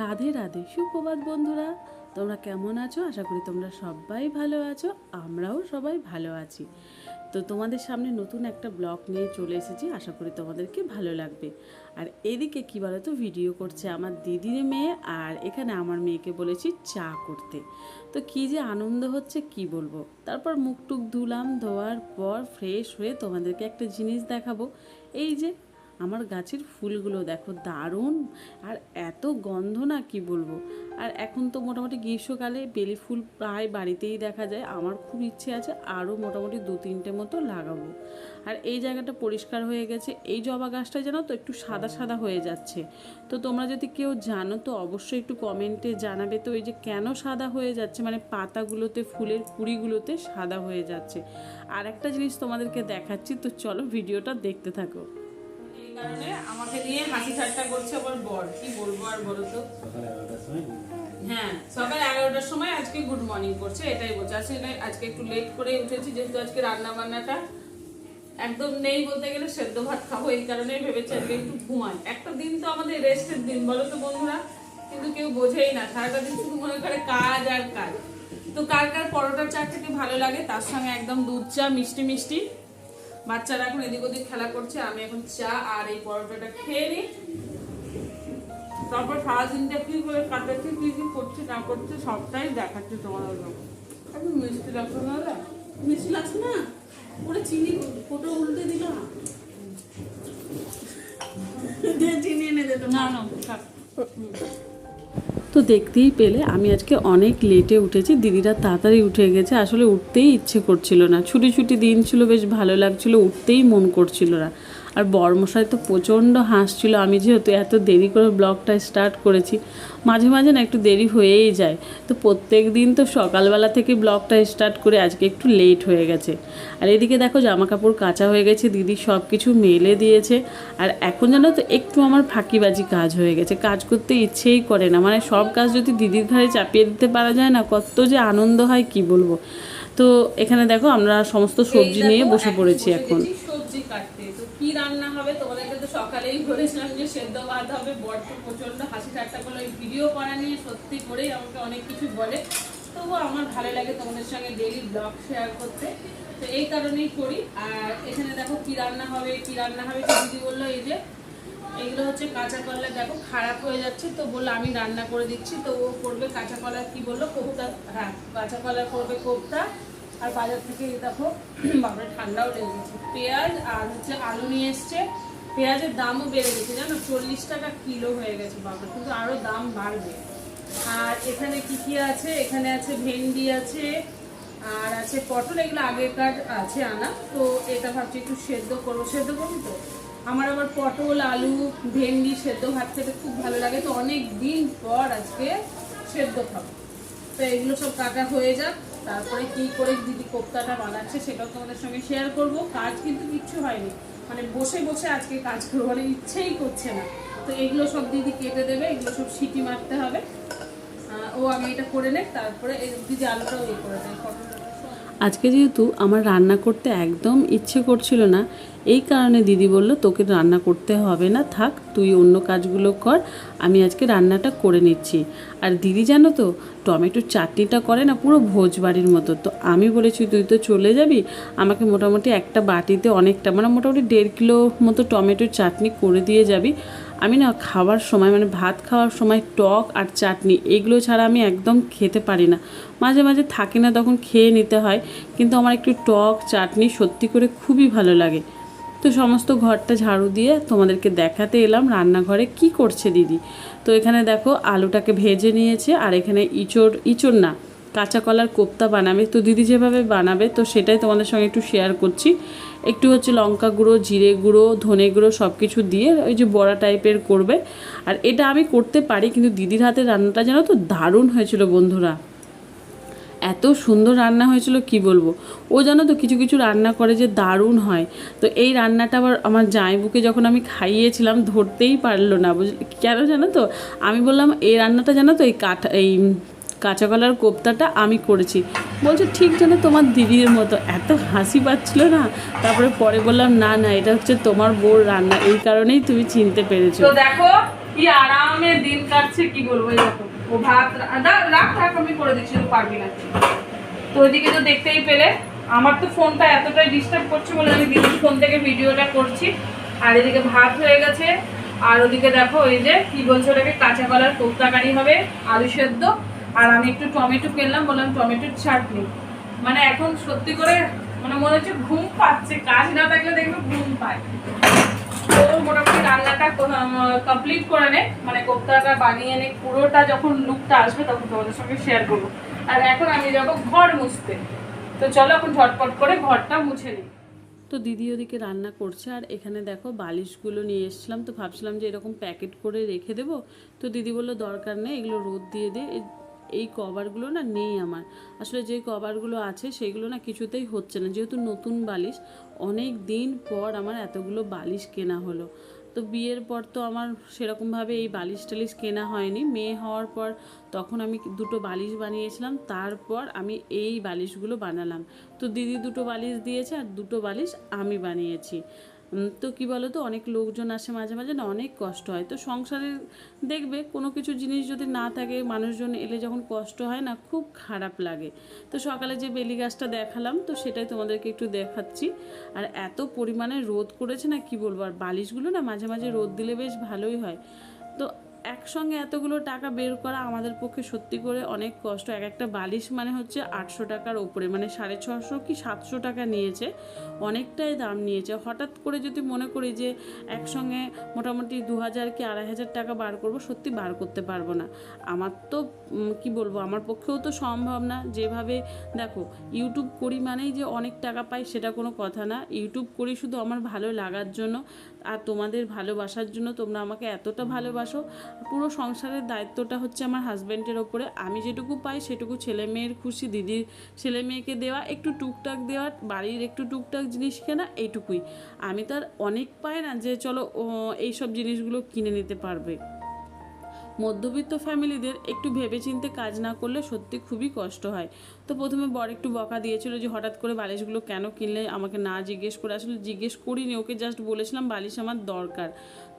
রাধে রাধে সুপ্রভাত বন্ধুরা। তোমরা কেমন আছো? আশা করি তোমরা সবাই ভালো আছো, আমরাও সবাই ভালো আছি। তো তোমাদের সামনে নতুন একটা ব্লগ নিয়ে চলে এসেছি, আশা করি তোমাদেরকে ভালো লাগবে। আর এদিকে কী বলো তো ভিডিও করছে আমার দিদির মেয়ে আর এখানে আমার মেয়েকে বলেছি চা করতে। তো কী যে আনন্দ হচ্ছে, কি বলব? তারপর মুখ টুক ধুলাম, ধোয়ার পর ফ্রেশ হয়ে তোমাদেরকে একটা জিনিস দেখাবো। এই যে আমার গাছের ফুলগুলো দেখো, দারুণ। আর এত গন্ধ না, কি বলব? আর এখন তো মোটামুটি গ্রীষ্মকালে বেলি ফুল প্রায় বাড়িতেই দেখা যায়। আমার খুব ইচ্ছে আছে আরও মোটামুটি দু তিনটে মতো লাগাবো। আর এই জায়গাটা পরিষ্কার হয়ে গেছে। এই জবা গাছটা যেন তো একটু সাদা সাদা হয়ে যাচ্ছে। তো তোমরা যদি কেউ জানো, তো অবশ্যই একটু কমেন্টে জানাবে তো এই যে কেন সাদা হয়ে যাচ্ছে? মানে পাতাগুলোতে, ফুলের কুড়িগুলোতে সাদা হয়ে যাচ্ছে। আর একটা জিনিস তোমাদেরকে দেখাচ্ছি, তো চলো ভিডিওটা দেখতে থাকো। কারণে আমাকে নিয়ে হাসি ঠাট্টা করছে আবার বর। কি বলব আর বলো তো হ্যাঁ। সকাল এগারোটার সময় আজকে গুড মর্নিং করছে এটাই বলছে। আসলে আজকে একটু লেট করে উঠেছি যেহেতু আজকে রান্না বান্নাটা একদম নেই বলতে গেলে সেদ্ধ ভাত খাব এই কারণে ভেবেছি আজকে একটু ঘুমাই। একটা দিন তো আমাদের রেস্টের দিন বলো তো বন্ধুরা? কিন্তু কেউ বোঝেই না সারাটা দিন শুধু মনে করে কাজ আর কাজ। তো কার কার পরোটার চা থেকে ভালো লাগে তার সঙ্গে একদম দুধ চা মিষ্টি মিষ্টি। বাচ্চারা এখন এদিক ওদিক খেলা করছে আমি এখন চা আর এই পরোটাটা খেয়ে নিই। তারপর সারাদিনটা কি করে কাটাচ্ছি কি কি করছে না করছে সবটাই দেখাচ্ছি তোমার একটু মিষ্টি লাগছে না দাদা? মিষ্টি লাগছে না? ওটা চিনি ফটো উল্টে দিলাম দিয়ে চিনি এনে দে না না। তো দেখতেই পেলে, আমি আজকে অনেক লেটে উঠেছি। দিদিরা তাড়াতাড়ি উঠে গেছে, আসলে উঠতেই ইচ্ছে করছিল না। ছুটি ছুটি দিন ছিল, বেশ ভালো লাগছিল, উঠতেই মন করছিল না। আর বর্মশাই তো প্রচণ্ড হাসছিল। আমি যেহেতু এত দেরি করে ব্লগটা স্টার্ট করেছি, মাঝে মাঝে না একটু দেরি হয়েই যায়। তো প্রত্যেক দিন তো সকালবেলা থেকে ব্লগটা স্টার্ট করে আজকে একটু লেট হয়ে গেছে। আর এদিকে দেখো জামা কাপড় কাঁচা হয়ে গেছে, দিদি সব কিছু মেলে দিয়েছে। আর এখন জানো তো একটু আমার ফাঁকিবাজি কাজ হয়ে গেছে। কাজ করতে ইচ্ছেই করে না। মানে সব কাজ যদি দিদির ঘাড়ে চাপিয়ে দিতে পারা যায় না, কত যে আনন্দ হয়, কি বলব? তো এখানে দেখো আমরা সমস্ত সবজি নিয়ে বসে পড়েছি এখন। সবজি কাটতে। তো কি রান্না হবে? তোমাদেরকে তো সকালেই বলেছিলাম যে সেদ্ধ ভাত হবে। বড্ড প্রচণ্ড হাসি ঠাট্টা করল। এই ভিডিও করা নিয়ে সত্যি করেই আমাকে অনেক কিছু বলে। তবুও আমার ভালো লাগে তোমাদের সঙ্গে ডেলি ব্লগ শেয়ার করতে। তো এই কারণেই করি। আর এখানে দেখো কি রান্না হবে, কি রান্না হবে তো দিদি বলল, এই যে এগুলো হচ্ছে কাঁচা কলা। দেখো খারাপ হয়ে যাচ্ছে, তো বলল আমি রান্না করে দিচ্ছি। তো ও করবে কাঁচা কলা, কি বলল? কোপ্তা। হ্যাঁ কাঁচা কলা করবে কোপ্তা। আর বাজার থেকে দেখো বাপরে ঠান্ডাও লেগে গেছে। পেঁয়াজ আর হচ্ছে আলু নিয়ে এসছে। পেঁয়াজের দামও বেড়ে গেছে, জানো? চল্লিশ টাকা কিলো হয়ে গেছে বাপরে, কিন্তু আরও দাম বাড়বে। আর এখানে কি কি আছে? এখানে আছে ভেন্ডি আছে, আর আছে পটল, এগুলো আগেকার আছে আনা। তো এটা ভাবছি একটু সেদ্ধ করব। সেদ্ধ করবি তো? আমার আবার পটল, আলু, ভেন্ডি সেদ্ধ ভাত খেতে খুব ভালো লাগে। তো অনেক দিন পর আজকে সেদ্ধ খাব। তো এগুলো সব কাটা হয়ে যাক। তারপরে কি করে দিদি কোপ্তাটা বানাচ্ছে সেটাও তোমাদের সঙ্গে শেয়ার করব। কাজ কিন্তু কিচ্ছু হয়নি। মানে বসে বসে আজকে কাজ করব মানে ইচ্ছেই করছে না। তো এগুলো সব দিদি কেটে দেবে, এগুলো সব সিটি মারতে হবে। ও আমি এটা করে নেক, তারপরে দিদি আলুটাও ইয়ে করে দেয় আজকে যেহেতু আমার রান্না করতে একদম ইচ্ছে করছিল না, এই কারণে দিদি বলল, তোকে রান্না করতে হবে না, থাক, তুই অন্য কাজগুলো কর, আমি আজকে রান্নাটা করে নিচ্ছি। আর দিদি জানো তো, টমেটোর চাটনিটা করে না পুরো ভোজ বাড়ির মতো। তো আমি বলেছি, তুই তো চলে যাবি, আমাকে মোটামুটি একটা বাটিতে অনেকটা মানে মোটামুটি দেড় কিলো মতো টমেটোর চাটনি করে দিয়ে যাবি। আমি না খাওয়ার সময় মানে ভাত খাওয়ার সময় টক আর চাটনি এগুলো ছাড়া আমি একদম খেতে পারি না। মাঝে মাঝে থাকে না তখন খেয়ে নিতে হয়, কিন্তু আমার একটু টক, চাটনি সত্যি করে খুবই ভালো লাগে। তো সমস্ত ঘরটা ঝাড়ু দিয়ে তোমাদেরকে দেখাতে এলাম রান্নাঘরে কি করছে দিদি। তো এখানে দেখো আলুটাকে ভেজে নিয়েছে আর এখানে ইঁচড় ইঁচড় না কাঁচা কলার কোপ্তা বানাবে। তো দিদি যেভাবে বানাবে, তো সেটাই তোমাদের সঙ্গে একটু শেয়ার করছি। একটু হচ্ছে লঙ্কা গুঁড়ো, জিরে গুঁড়ো, ধনে গুঁড়ো সব কিছু দিয়ে ওই যে বড়া টাইপের করবে। আর এটা আমি করতে পারি, কিন্তু দিদির হাতে রান্নাটা যেন তো দারুণ হয়েছিল বন্ধুরা। এত সুন্দর রান্না হয়েছিল, কি বলব? ও জানো তো কিছু কিছু রান্না করে যে দারুণ হয়। তো এই রান্নাটা আবার আমার জামাইবুকে যখন আমি খাইয়েছিলাম, ধরতেই পারল না, বুঝলি? কেন জানো তো? আমি বললাম, এই রান্নাটা জানো তো এই কাঠা, এই কাঁচা কলার কোপ্তাটা আমি করেছি। বলছে, ঠিক যেন তোমার দিদির মতো। এত হাসি পাচ্ছিল না। তারপরে পরে বললাম, না না, এটা হচ্ছে তোমার বউর রান্না। এই কারণেই তুমি চিনতে পেরেছ। দেখো, কি আরামে দিন কাটছে, কি বলব ও ভাত রাখ রাখ, আমি করে দিচ্ছি পারবি না। তো ওইদিকে তো দেখতেই পেলে। আমার তো ফোনটা এতটাই ডিস্টার্ব করছে বলে আমি দিদির ফোন থেকে ভিডিওটা করছি। আর এদিকে ভাত হয়ে গেছে। আর ওদিকে দেখো ওই যে, কি বলছে ওটাকে কাঁচা কলার কোপ্তাকারি হবে, আলু সেদ্ধ। আর আমি একটু টমেটো পেলাম, বললাম টমেটোর চাটনি। মানে এখন সত্যি করে মানে মনে হচ্ছে ঘুম পাচ্ছে, কাজ না থাকলে দেখবে ঘুম পায়। তো মোটামুটি রান্নাটা কমপ্লিট করে নে। মানে কোপ্তাটা বানিয়ে নে, পুরোটা যখন লুকটা আসবে তখন তোমাদের সঙ্গে শেয়ার করব। আর এখন আমি যাব ঘর মুছতে। তো চলো এখন ঝটপট করে ঘরটা মুছে নিই তো দিদি ওদিকে রান্না করছে, আর এখানে দেখো বালিশগুলো নিয়ে এসেছিলাম, তো ভাবছিলাম যে এরকম প্যাকেট করে রেখে দেবো। তো দিদি বলল, দরকার নেই, এগুলো রোদ দিয়ে দে। এই কভারগুলো না নেই আমার। আসলে যে কভারগুলো আছে সেগুলো না কিছুতেই হচ্ছে না। যেহেতু নতুন বালিশ, অনেক দিন পর আমার এতগুলো বালিশ কেনা হলো। তো বিয়ের পর তো আমার সেরকমভাবে এই বালিশ টালিশ কেনা হয়নি। মেয়ে হওয়ার পর তখন আমি দুটো বালিশ বানিয়েছিলাম। তারপর আমি এই বালিশগুলো বানালাম। তো দিদি দুটো বালিশ দিয়েছে আর দুটো বালিশ আমি বানিয়েছি। তো কি বলো তো অনেক লোকজন আসে মাঝে মাঝে না, অনেক কষ্ট হয়। তো সংসারে দেখবে কোনো কিছু জিনিস যদি না থাকে, মানুষজন এলে যখন কষ্ট হয় না, খুব খারাপ লাগে। তো সকালে যে বেলি গাছটা দেখালাম, তো সেটাই তোমাদেরকে একটু দেখাচ্ছি। আর এত পরিমাণে রোদ করেছে না, কি বলব, আর বালিশগুলো না মাঝে মাঝে রোদ দিলে বেশ ভালোই হয়। তো একসঙ্গে এতগুলো টাকা বের করা আমাদের পক্ষে সত্যি করে অনেক কষ্ট। এক একটা বালিশ মানে হচ্ছে আটশো টাকার ওপরে মানে সাড়ে ছশো কি সাতশো টাকা নিয়েছে, অনেকটাই দাম নিয়েছে। হঠাৎ করে যদি মনে করি যে একসঙ্গে মোটামুটি দু হাজার কি আড়াই হাজার টাকা বার করব, সত্যি বার করতে পারব না। আমার তো কি বলব, আমার পক্ষেও তো সম্ভব না। যেভাবে, দেখো ইউটিউব করি মানেই যে অনেক টাকা পাই সেটা কোনো কথা না। ইউটিউব করি শুধু আমার ভালো লাগার জন্য। আর তোমাদের ভালোবাসার জন্য তোমরা আমাকে এতটা ভালোবাসো। পুরো সংসারের দায়িত্বটা হচ্ছে আমার হাজব্যান্ডের ওপরে। আমি যেটুকু পাই সেটুকু ছেলে মেয়ের খুশি, দিদির ছেলে মেয়েকে দেওয়া, একটু টুকটাক দেওয়া, বাড়ির একটু টুকটাক জিনিস কেনা, এইটুকুই। আমি তার অনেক পাই না যে চলো এই এইসব জিনিসগুলো কিনে নিতে পারবে। মধ্যবিত্ত ফ্যামিলিদের একটু ভেবেচিন্তে কাজ না করলে সত্যি খুবই কষ্ট হয়। তো প্রথমে বর একটু বকা দিয়েছিল যে, হঠাৎ করে বালিশগুলো কেন কিনলে? আমাকে না জিজ্ঞেস করে, আসলে জিজ্ঞেস করিনি, ওকে জাস্ট বলেছিলাম বালিশ আমার দরকার।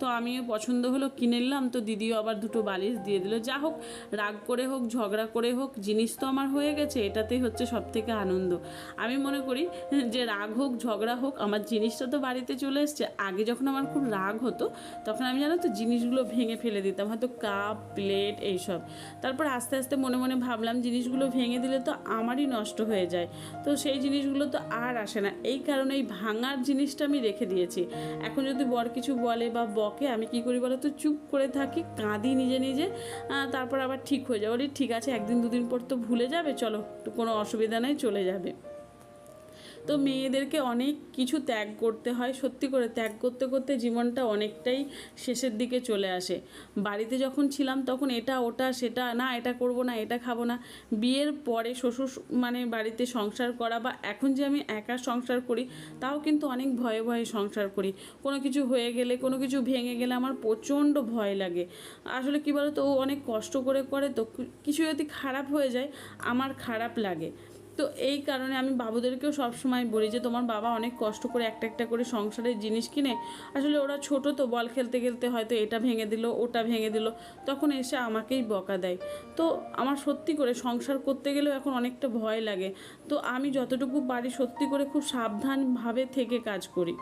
তো আমিও পছন্দ হলো, কিনে নিলাম। তো দিদিও আবার দুটো বালিশ দিয়ে দিল। যা হোক, রাগ করে হোক, ঝগড়া করে হোক, জিনিস তো আমার হয়ে গেছে, এটাতেই হচ্ছে সব থেকে আনন্দ। আমি মনে করি যে রাগ হোক, ঝগড়া হোক, আমার জিনিসটা তো বাড়িতে চলে এসছে। আগে যখন আমার খুব রাগ হতো, তখন আমি জানো তো জিনিসগুলো ভেঙে ফেলে দিতাম। হয়তো কাপ, প্লেট, এইসব। তারপর আস্তে আস্তে মনে মনে ভাবলাম, জিনিসগুলো ভেঙে দিলে তো আমারই নষ্ট হয়ে যায়। তো সেই জিনিসগুলো তো আর আসে না। এই কারণে এই ভাঙার জিনিসটা আমি রেখে দিয়েছি। এখন যদি বর কিছু বলে বা বকে, আমি কি করি বলো তো চুপ করে থাকি, কাঁদি নিজে নিজে তারপর আবার ঠিক হয়ে যাবে বলি, ঠিক আছে, একদিন দুদিন পর তো ভুলে যাবে, চলো, কোনো অসুবিধা নেই, চলে যাবে। তো মেয়েদেরকে অনেক কিছু ত্যাগ করতে হয়, সত্যি করে ত্যাগ করতে করতে জীবনটা অনেকটাই শেষের দিকে চলে আসে। বাড়িতে যখন ছিলাম তখন এটা, ওটা, সেটা, না, এটা করব না, এটা খাব না। বিয়ের পরে শ্বশুর মানে বাড়িতে সংসার করা বা এখন যে আমি একা সংসার করি, তাও কিন্তু অনেক ভয়ে ভয়ে সংসার করি। কোনো কিছু হয়ে গেলে, কোনো কিছু ভেঙে গেলে আমার প্রচণ্ড ভয় লাগে। আসলে কী বলো তো ও অনেক কষ্ট করে করে তো, কিছু যদি খারাপ হয়ে যায়, আমার খারাপ লাগে। তো এই কারণে আমি বাবুদেরকেও সবসময় বলি যে, তোমার বাবা অনেক কষ্ট করে একটা একটা করে সংসারের জিনিস কিনে, আসলে ওরা ছোট তো, বল খেলতে খেলতে হয়তো এটা ভেঙে দিল, ওটা ভেঙে দিল। তখন এসে আমাকেই বকা দেয়। তো আমার সত্যি করে সংসার করতে গেলেও এখন অনেকটা ভয় লাগে। তো আমি যতটুকু পারি সত্যি করে খুব সাবধানভাবে থেকে কাজ করি।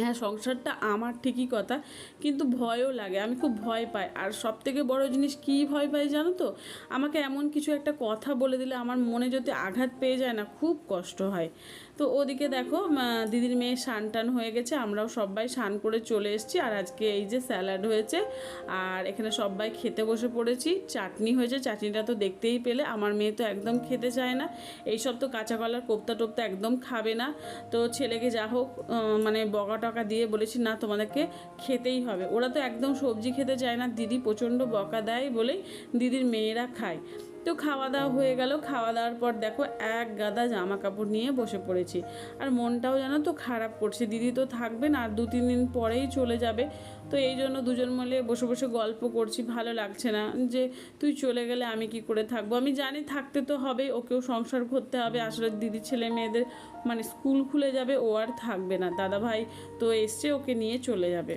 হ্যাঁ সংসারটা আমার ঠিকই কথা, কিন্তু ভয়ও লাগে, আমি খুব ভয় পাই। আর সব থেকে বড় জিনিস কী ভয় পাই জানো তো? আমাকে এমন কিছু একটা কথা বলে দিলে আমার মনে যদি আঘাত পেয়ে যায় না, খুব কষ্ট হয়। তো ওদিকে দেখো দিদির মেয়ে স্নান টান হয়ে গেছে, আমরাও সবাই স্নান করে চলে এসেছি। আর আজকে এই যে স্যালাড হয়েছে, আর এখানে সবাই খেতে বসে পড়েছি। চাটনি হয়েছে, চাটনিটা তো দেখতেই পেলে। আমার মেয়ে তো একদম খেতে চায় না। এইসব তো কাঁচা কলার কোপ্তা টোপ্তা একদম খাবে না। তো ছেলেকে যা হোক মানে বকা টকা দিয়ে বলেছি, না, তোমাদেরকে খেতেই হবে। ওরা তো একদম সবজি খেতে চায় না। দিদি প্রচণ্ড বকা দেয় বলেই দিদির মেয়েরা খায়। তো খাওয়া দাওয়া হয়ে গেল। খাওয়া দাওয়ার পর দেখো এক গাদা জামা কাপড় নিয়ে বসে পড়েছি। আর মনটাও জানো তো খারাপ করছে। দিদি তো থাকবে না আর দু, তিন দিন পরেই চলে যাবে। তো এই জন্য দুজন মিলে বসে বসে গল্প করছি। ভালো লাগছে না যে তুই চলে গেলে আমি কি করে থাকব? আমি জানি থাকতে তো হবে, ওকেও সংসার করতে হবে। আসলে দিদি ছেলে মেয়েদের মানে স্কুল খুলে যাবে, ও আর থাকবে না। দাদা ভাই তো এসছে, ওকে নিয়ে চলে যাবে।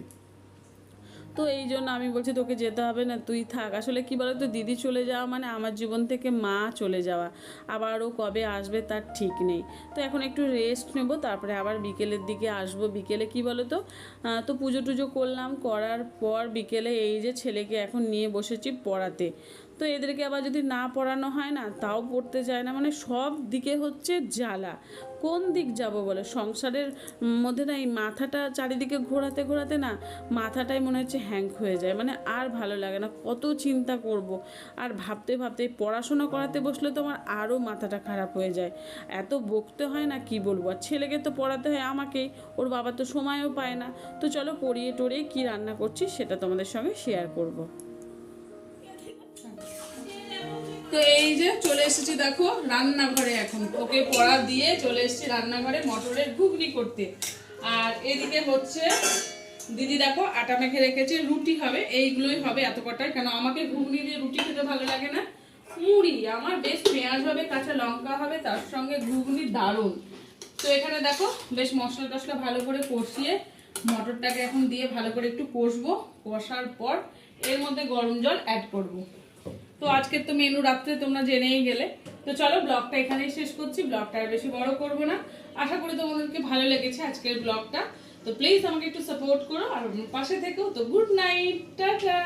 তো এই জন্য আমি বলছি, তোকে যেতে হবে না, তুই থাক। আসলে কি বলো তো দিদি চলে যাওয়া মানে আমার জীবন থেকে মা চলে যাওয়া। আবারও কবে আসবে তার ঠিক নেই। তো এখন একটু রেস্ট নেব, তারপরে আবার বিকেলের দিকে আসব। বিকেলে কি বলো তো তো পুজো টুজো করলাম, করার পর বিকেলে এই যে ছেলেকে এখন নিয়ে বসেছি পড়াতে। তো এদেরকে আবার যদি না পড়ানো হয় না, তাও পড়তে চায় না মানে সব দিকে হচ্ছে জ্বালা। কোন দিক যাব বলে? সংসারের মধ্যে না এই মাথাটা চারিদিকে ঘোরাতে ঘোরাতে না মাথাটাই মনে হচ্ছে হ্যাঙ্ক হয়ে যায়। মানে আর ভালো লাগে না, কত চিন্তা করব। আর ভাবতে ভাবতে পড়াশোনা করাতে বসলে তো আমার আরও মাথাটা খারাপ হয়ে যায়। এত বকতে হয় না কি বলব? আর ছেলেকে তো পড়াতে হয় আমাকেই ওর বাবা তো সময়ও পায় না। তো চলো পড়িয়ে টড়িয়ে কী রান্না করছি সেটা তোমাদের সঙ্গে শেয়ার করব। এই যে চলে এসেছি দেখো রান্নাঘরে এখন। ওকে পড়া দিয়ে চলে এসেছি রান্নাঘরে মটরের ঘুগনি করতে। আর এদিকে হচ্ছে, দিদি দেখো আটা মেখে রেখেছে, রুটি হবে, এইগুলোই হবে এত কটাই কেন আমাকে ঘুগনি দিয়ে রুটি খেতে ভালো লাগে না? মুড়ি আমার বেশ পেঁয়াজ হবে, কাঁচা লঙ্কা হবে, তার সঙ্গে ঘুগনি দারুণ। তো এখানে দেখো বেশ মশলা টশলা ভালো করে কষিয়ে মটরটাকে এখন দিয়ে ভালো করে একটু কষবো। কষার পর এর মধ্যে গরম জল অ্যাড করব। তো আজকের তো মেনু রাত্রে তোমরা জেনেই গেলে। তো চলো ব্লগটা এখানেই শেষ করছি। ব্লগটা আর বেশি বড় করব না। আশা করি তোমাদেরকে ভালো লেগেছে আজকের ব্লগটা তো প্লিজ আমাকে একটু সাপোর্ট করো। আর পাশে থেকেও তো গুড নাইট টাটা!